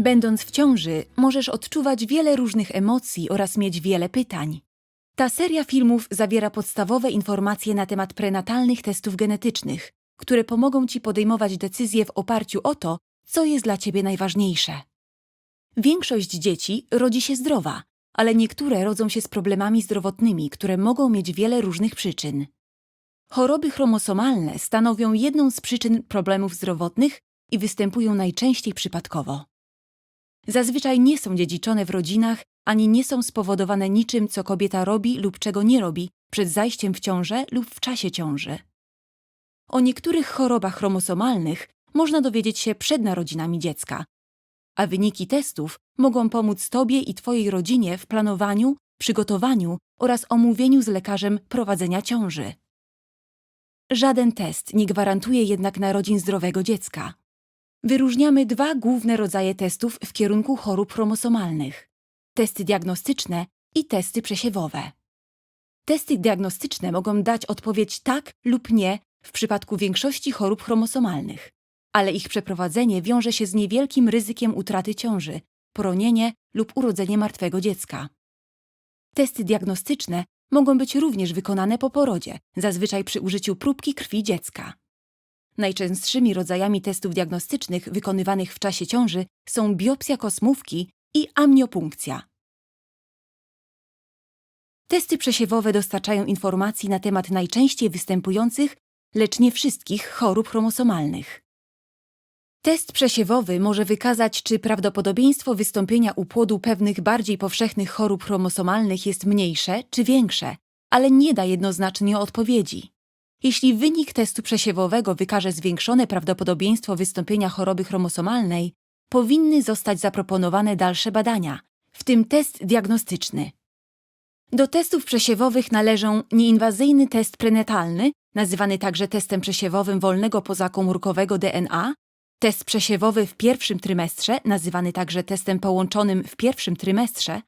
Będąc w ciąży, możesz odczuwać wiele różnych emocji oraz mieć wiele pytań. Ta seria filmów zawiera podstawowe informacje na temat prenatalnych testów genetycznych, które pomogą Ci podejmować decyzje w oparciu o to, co jest dla Ciebie najważniejsze. Większość dzieci rodzi się zdrowa, ale niektóre rodzą się z problemami zdrowotnymi, które mogą mieć wiele różnych przyczyn. Choroby chromosomalne stanowią jedną z przyczyn problemów zdrowotnych i występują najczęściej przypadkowo. Zazwyczaj nie są dziedziczone w rodzinach ani nie są spowodowane niczym, co kobieta robi lub czego nie robi przed zajściem w ciążę lub w czasie ciąży. O niektórych chorobach chromosomalnych można dowiedzieć się przed narodzinami dziecka, a wyniki testów mogą pomóc Tobie i Twojej rodzinie w planowaniu, przygotowaniu oraz omówieniu z lekarzem prowadzenia ciąży. Żaden test nie gwarantuje jednak narodzin zdrowego dziecka. Wyróżniamy dwa główne rodzaje testów w kierunku chorób chromosomalnych: testy diagnostyczne i testy przesiewowe. Testy diagnostyczne mogą dać odpowiedź tak lub nie w przypadku większości chorób chromosomalnych, ale ich przeprowadzenie wiąże się z niewielkim ryzykiem utraty ciąży, poronienie lub urodzenie martwego dziecka. Testy diagnostyczne mogą być również wykonane po porodzie, zazwyczaj przy użyciu próbki krwi dziecka. Najczęstszymi rodzajami testów diagnostycznych wykonywanych w czasie ciąży są biopsja kosmówki i amniopunkcja. Testy przesiewowe dostarczają informacji na temat najczęściej występujących, lecz nie wszystkich chorób chromosomalnych. Test przesiewowy może wykazać, czy prawdopodobieństwo wystąpienia u płodu pewnych bardziej powszechnych chorób chromosomalnych jest mniejsze czy większe, ale nie da jednoznacznie odpowiedzi. Jeśli wynik testu przesiewowego wykaże zwiększone prawdopodobieństwo wystąpienia choroby chromosomalnej, powinny zostać zaproponowane dalsze badania, w tym test diagnostyczny. Do testów przesiewowych należą nieinwazyjny test prenatalny, nazywany także testem przesiewowym wolnego pozakomórkowego DNA, test przesiewowy w pierwszym trymestrze, nazywany także testem połączonym w pierwszym trymestrze,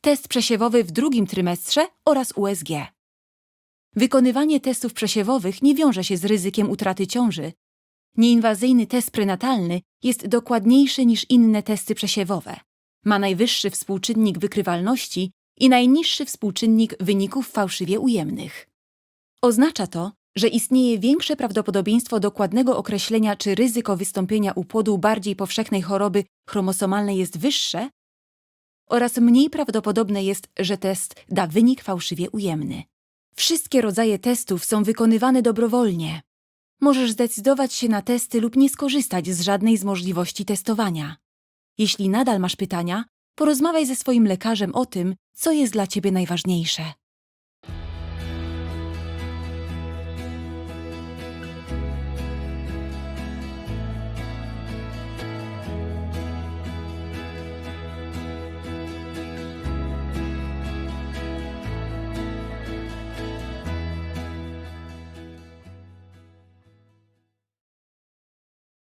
test przesiewowy w drugim trymestrze oraz USG. Wykonywanie testów przesiewowych nie wiąże się z ryzykiem utraty ciąży. Nieinwazyjny test prenatalny jest dokładniejszy niż inne testy przesiewowe. Ma najwyższy współczynnik wykrywalności i najniższy współczynnik wyników fałszywie ujemnych. Oznacza to, że istnieje większe prawdopodobieństwo dokładnego określenia, czy ryzyko wystąpienia u płodu bardziej powszechnej choroby chromosomalnej jest wyższe, oraz mniej prawdopodobne jest, że test da wynik fałszywie ujemny. Wszystkie rodzaje testów są wykonywane dobrowolnie. Możesz zdecydować się na testy lub nie skorzystać z żadnej z możliwości testowania. Jeśli nadal masz pytania, porozmawiaj ze swoim lekarzem o tym, co jest dla Ciebie najważniejsze.